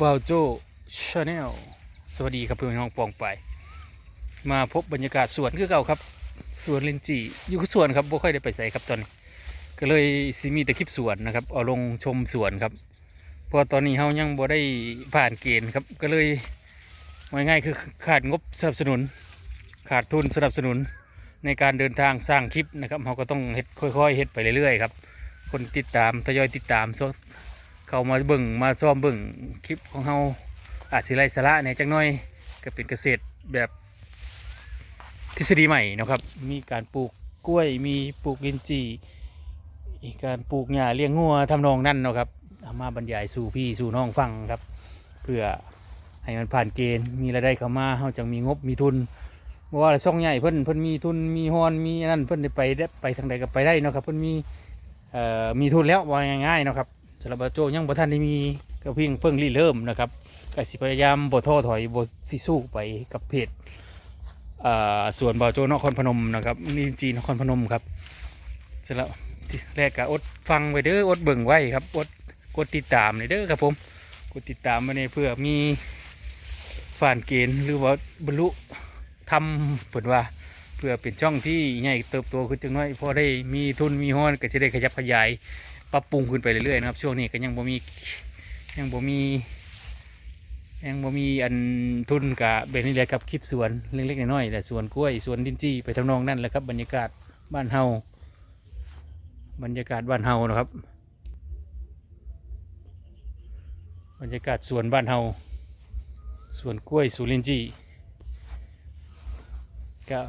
บาวโจชาแนลสวัสดีครับเพื่อนน้องปองไป มาพบบรรยากาศสวนคือเก่าครับสวนลินจีอยู่สวนครับบ่ค่อยได้ไปใส่ครับตอนนี้ ก็เลยสิมีแต่คลิปสวนนะครับเอาลงชมสวนครับพราะตอนนี้เฮายังบ่ได้ผ่านเกณฑ์ครับก็เลยง่ายๆคือขาดงบสนับสนุน ขาดทุนสนับสนุนในการเดินทางสร้างคลิปนะครับเราก็ต้องเฮ็ดค่อยๆเฮ็ดไปเรื่อยๆครับคนติดตามทยอยติดตามโซ เข้ามาเบิ่งมาซ้อมเบิ่งคลิปของเฮาอาจสิไรสาระในจักหน่อยก็เป็นเกษตรแบบทฤษฎีใหม่นะครับ มีการปลูกกล้วยมีปลูกลินจีมีการปลูกหญ้าเลี้ยงงัวทำนองนั่นนะครับเอามาบรรยายสู่พี่สู่น้องฟังครับ เพื่อให้มันผ่านเกณฑ์มีรายได้เข้ามาเฮาจังมีงบมีทุนบ่ว่าช่องใหญ่เพิ่นเพิ่นมีทุนมีฮอนมีนั่นเพิ่นได้ไปได้ไปทางใดก็ไปได้นะครับเพิ่นมีเอ่อมีทุนแล้วว่าง่ายๆนะครับ สำหรับบาโจยังบ่ทันได้มีก็เพียงเพิ่งริเริ่มนะครับก็สิพยายามบ่ท้อถอยบ่สิสู้ไปกับเพจส่วนบาโจนครพนมนะครับนี่จีนครพนมครับสร็จแล้วที่แรกก็อดฟังไว้เด้ออดเบิ่งไว้ครับอดกดติดตามเลยเด้อครับผมกดติดตามไว้ในเพื่อมีฝ่านเกณฑ์หรือว่าบรรลุทำเปิดว่าเพื่อเป็นช่องที่ใหญ่เติบโตขึ้นจังน้อยพอได้มีทุนมีห้อนก็จะได้ขยับขยาย ปรับปรุงขึ้นไปเรื่อยๆนะครับ ช่วงนี้ก็ยังบ่มียังบ่มียังบ่มีอันทุนกะแบบนี้แหละครับคลิปสวนเล็กๆน้อยๆแต่สวนกล้วยสวนดินจี้ไปทำนองนั่นแหละครับบรรยากาศบ้านเฮาบรรยากาศบ้านเฮานะครับ บรรยากาศสวนบ้านเฮาสวนกล้วยสวนลินจี้ก็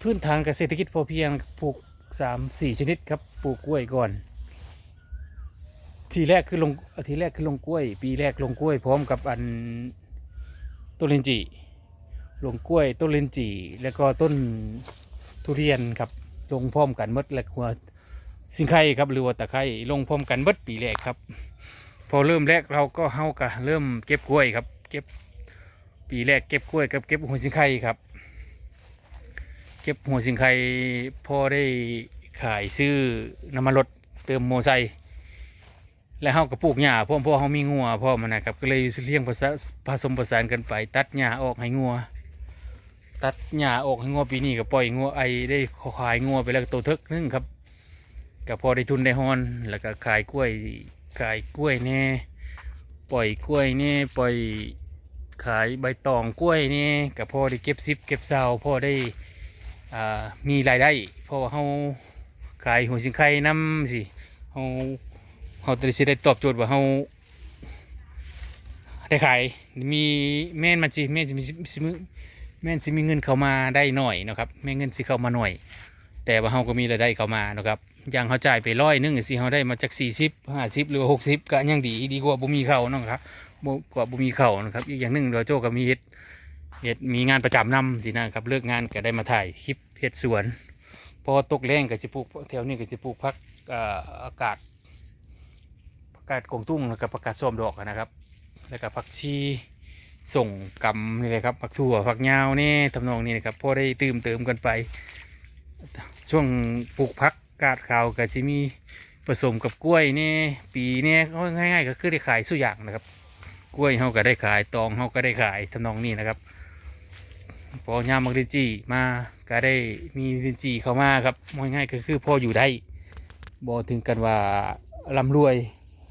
พื้นฐานเกษตรกิจพอเพียงปลูกสามสี่ชนิดครับปลูกกล้วยก่อน ทีแรกคือลงทีแรกคือลงกล้วย ปีแรกลงกล้วย พร้อมกับอันต้นลินจีลงกล้วย ต้นลินจีแล้วก็ต้นทุเรียนครับลงพร้อมกันหมดและหัวสิงไข่ครับหรือว่าตะไคร้ลงพร้อมกันหมดปีแรกครับ พอเริ่มแรกเราก็เฮากะเริ่มเก็บกล้วยครับ เก็บปีแรกเก็บกล้วยกับเก็บหัวสิงไข่ครับ เก็บหัวสิงไข่พอได้ขายซื้อน้ำมันรถเติมโมไซค์ แล้วเฮาก็ปลูกหญ้าพร้อมเพราะเฮามีงัวพร้อมอะนะครับ ก็เลยเลี้ยงผสมผสมผสานกันไป ตัดหญ้าออกให้งัว ตัดหญ้าออกให้งัวปีนี้ก็ปล่อยงัวไอได้ขายงัวไปแล้วก็โตเทึกนึงครับก็พอได้ทุนได้ฮอนแล้วก็ขายกล้วยขายกล้วยแน่ปล่อยกล้วยแน่ปล่อยขายใบตองกล้วยแน่ก็พอได้เก็บซิปเก็บเซาพ่อได้อ่ามีรายได้เพราะว่าเฮาขายหัวสิงไข่น้ำสิเฮา เขาจะได้ตอบโจทย์ว่าเขาได้ขายมีแม่นมันสิแม่นสิมีสิมีแม่นสิมีเงินเข้ามาได้หน่อยนะครับแม่เงินสิเข้ามาหน่อย แต่ว่าเขาก็มีรายได้เข้ามานะครับอย่างเขาจ่ายไปร้อยนึงสิเขาได้มาจากสี่สิบห้าสิบหรือหกสิบก็ยังดีดีกว่าบ่มีเข้านะครับบ่กว่าบ่มีเข้านะครับอีกอย่างหนึ่งเราโจก็มีเฮ็ดเฮ็ดมีงานประจำนำสินะครับเลิกงานก็ได้มาถ่ายคลิปเฮ็ดสวน พอตกแรงก็สิปลูกแถวนี้ก็สิปลูกพักอากาศ กาดกงตุ้งแล้วก็ผักกาดส้มดอกนะครับ แล้วก็ผักชีส่งกำนี่เลยครับผักถั่วผักยาวนี่ทำนองนี้นะครับพอได้ตื่มเติมกันไป ช่วงปลูกผักกาดขาวก็จะมีผสมกับกล้วยนี่ปีนี่ก็ง่าย ๆ ก็คือได้ขายสุอย่างนะครับ กล้วยเขาก็ได้ขายตองเขาก็ได้ขายทำนองนี้นะครับพอยามมักลินจีมาก็ได้มีลินจีเข้ามาครับง่ายๆก็คือพออยู่ได้บอถึงกันว่าร่ำรวย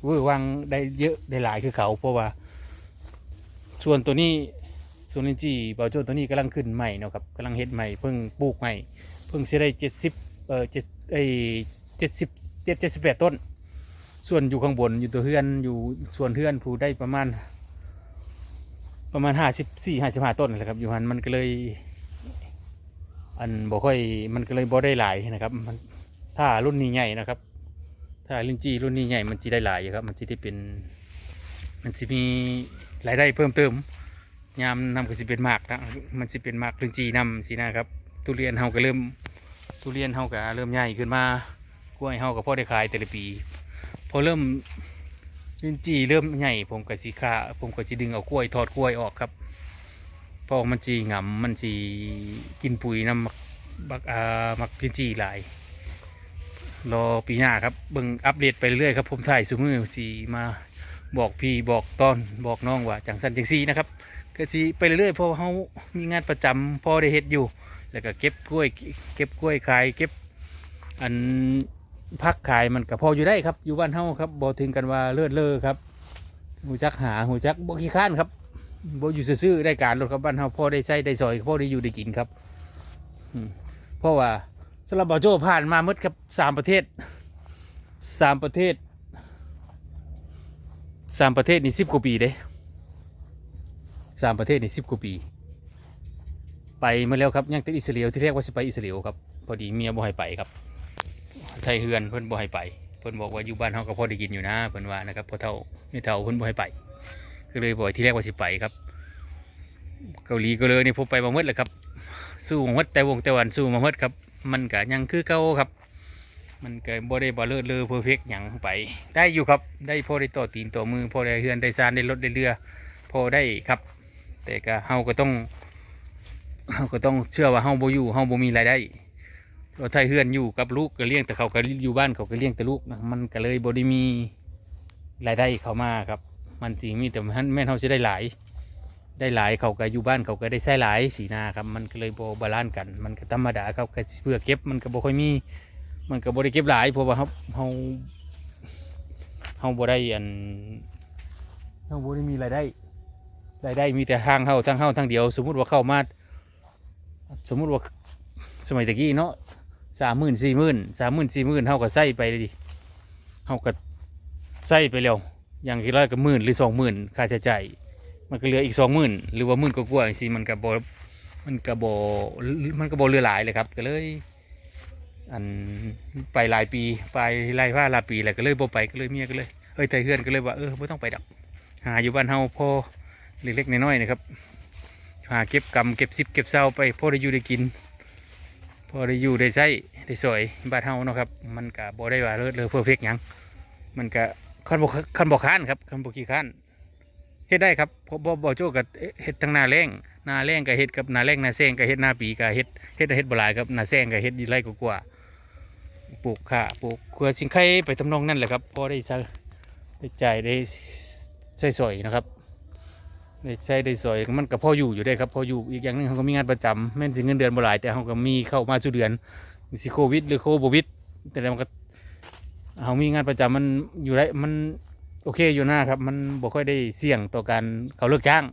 วอวังได้เยอะได้หลายคือเขาเพราะว่า ส่วนตัวนี้ส่วนลินจีบอโจตัวนี้กำลังขึ้นใหม่เนาะครับกำลังเฮ็ดใหม่เพิ่งปลูกใหม่เพิ่งเสิได้เจ็ดสิบเอ่อเจ็ดไอเจ็ดสิบเจ็ดเจ็ดสิบแปดต้น ส่วนอยู่ข้างบนอยู่ตัวเฮือนอยู่ส่วนเฮือนผู้ได้ประมาณ ประมาณห้าสิบสี่ห้าสิบห้าต้นนนแหละครับอยู่หันมันก็เลยอันบ่ค่อยมันก็เลยบ่ได้หลายนะครับมันถ้ารุ่นนี้ใหญ่นะครับ ถ้าลินจีรุ่นนี้ใหญ่มันจะได้หลายอยู่ครับ มันจะได้เป็น มันจะมีรายได้เพิ่มเติมยามนำก็จะเป็นหมากนะมันจะเป็นหมากลินจีนำสินะครับทุเรียนเฮาก็เริ่มทุเรียนเฮาก็เริ่มใหญ่ขึ้นมากล้วยเฮาก็พอได้ขายแต่ละปี พอเริ่มลินจีเริ่มใหญ่ผมก็สิขาผมก็จะดึงเอากล้วยถอดกล้วยออกครับพราะมันจีหงำมันจีกินปุ๋ยน้ำมักบักอ่ามักลินจีหลาย รอปีหน้าครับเบิ่งอัปเดตไปเรื่อยครับผมถ่ายซูมือสีมาบอกพี่บอกตอนบอกน้องว่าจังสันจังซีนะครับก็สิไปเรื่อยเพราะเขามีงานประจำพอได้เฮ็ดอยู่ แล้วก็เก็บกล้วย เก็บกล้วยขายเก็บอันพักขายมันก็พออยู่ได้ครับ อยู่บ้านเฮาครับบ่ถึงกันว่าเลิศเลอครับหูจักหาหูจักบ่ขี้ข้านครับบ่อยู่ซื่อได้การรถครับบ้านเฮาพอได้ใช้ได้สอยพอได้อยู่ได้กินครับอืเพราะว่า สำหรับบ่าวโจ้ผ่านมาหมดครับสามประเทศสามประเทศสามประเทศนี่สิบกว่าปีเด้สามประเทศนี่สิบกว่าปี ไปมาแล้วครับยังติดอิสราเอลที่เรียกว่าสิไปอิสราเอลครับพอดีเมียบ่ให้ไปครับ ไทยเฮือนเพิ่นบ่ให้ไปเพิ่นบอกว่าอยู่บ้านเฮาก็พอได้กินอยู่นะเพิ่นว่านะครับพอเท่าไม่เท่าเพิ่นบ่ให้ไปก็เลยบอกที่แรกว่าสิไปครับ เกาหลีก็เลยนี่ผมไปมาเมื่อแล้วครับ สู้มาเมื่อแต่วงแต่วันสู้มาเมื่อครับ มันก็ยังคือเก่าครับ มันเก็บ่ได้บ่เลิศเลอเพอร์เฟกหยังไป ได้อยู่ครับได้พอได้ต่อตีนต่อมือพอได้เฮือนได้ซานได้รถได้เรือ พอได้ครับ แต่ก็เฮาก็ต้องเฮาก็ต้องเชื่อว่าเฮาบ่อยู่เฮาบ่มีรายได้เราไทยเฮือนอยู่กับลูกก็เลี้ยงแต่เขาก็อยู่บ้านเขาก็เลี้ยงแต่ลูกมันก็เลยบ่ได้มีรายได้เข้ามาครับ มันสิมีแต่มันแม่เฮาสิได้หลาย ได้หลายเขาก็อยู่บ้านเขาก็ได้ใช้หลายสีหนาครับมันก็เลยบ่บาลานซ์กัน มันก็ธรรมดาครับก็เพื่อเก็บมันก็บ่ค่อยมี มันก็บ่ได้เก็บหลายเพราะว่าเฮาเฮาเฮาบ่ได้อันเฮาบ่ได้มีรายได้รายได้มีแต่ทางเฮาทางเฮาทางเดียว สมมุติว่าเข้ามาสมมุติว่าสมัยตะกี้เนาะสามหมื่นสี่หมื่นสามหมื่นสี่หมื่นเท่ากับใส่ไปเลยดิเท่ากับใส่ไปแล้วอย่างที่ร้อยกับหมื่นหรือสองหมื่นค่าใช้จ่าย มันก็เหลืออีกสองหมื่นหรือว่าหมื่นกว่าๆสิมันก็บมันก็บมันก็บเหลือหลายเลยครับ ก็เลย อันไปหลายปีไปไล่ว่าลาปีแล้วก็เลยบ่ไปก็เลยเมียก็เลยเอ้ยแต่เพื่อนก็เลยว่าเออไม่ต้องไปดักหาอยู่บ้านเฮาพอเล็กๆน้อยๆนะครับหาเก็บกำเก็บซิบเก็บเศร้าไปพอได้อยู่ได้กิน พอได้อยู่ได้ใช้ได้สวยบ้านเฮาเนาะครับ มันก็บ่ได้ว่าเลิศเลอเพอร์เฟกยังมันก็คันบ่คันบ่ค้านครับคันบ่ขี้ค้าน เฮ็ดได้ครับเพราะบ่บ่โจ้กับเฮ็ดทั้งหน้าแรงหน้าแรงก็เฮ็ดกับหน้าแรงหน้าแซงก็เฮ็ดหน้าปีก็เฮ็ดเฮ็ดเฮ็ดบ่หลายครับหน้าแซงก็เฮ็ดไรกว่าปลูกข้าปลูกเครือสิงไข่ไปทำนองนั่นแหละครับพอได้ใช้ได้จ่ายได้ใช้สอยนะครับได้ใช้ได้สวยมันก็พออยู่อยู่ได้ครับพออยู่อีกอย่างหนึงเขาก็มีงานประจำแม่นสิเงินเดือนบ่หลาย แต่เขาก็มีเข้ามาสู่เดือนสิโควิดหรือโควิดแต่แล้วมันก็เขามีงานประจำมันอยู่ได้มัน โอเคอยู่หน้าครับ มันบ่ค่อยได้เสี่ยงต่อการเขาเลิกจ้าง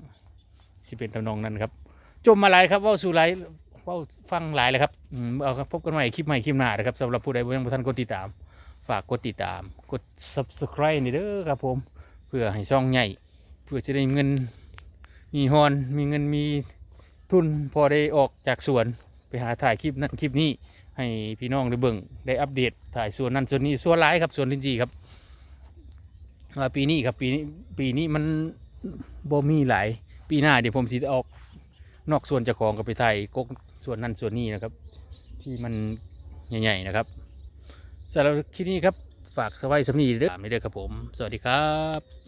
สิเป็นทำนองนั้นครับจมมาหลายครับว่าสู่หลายว่าฟังหลายเลยครับอืมเอาครับพบกันใหม่คลิปใหม่คลิปหน้านะครับสำหรับผู้ใดบ่ยังบ่ทันกดติดตาม ฝากกดติดตาม กด subscribe นี่เด้อครับผม เพื่อให้ช่องใหญ่ เพื่อจะได้เงิน มีฮอนมีเงินมีทุนพอได้ออกจากสวนไปหาถ่ายคลิปนั้นคลิปนี้ ให้พี่น้องได้เบิ่งได้อัปเดตถ่ายสวนนั้นสวนนี้สวนร้ายครับสวนลินจีครับ ว่าปีนี้ครับปีนี้ปีนี้มันบ่มีหลายปีหน้าเดี๋ยวผมสิออกนอกส่วนเจ้าของกับไปไทยกกส่วนนั้นส่วนนี้นะครับ ที่มันใหญ่ๆนะครับสำหรับคลิปนี้ครับฝากสไว้สำนีเด้อไม่เด้อครับผม สวัสดีครับ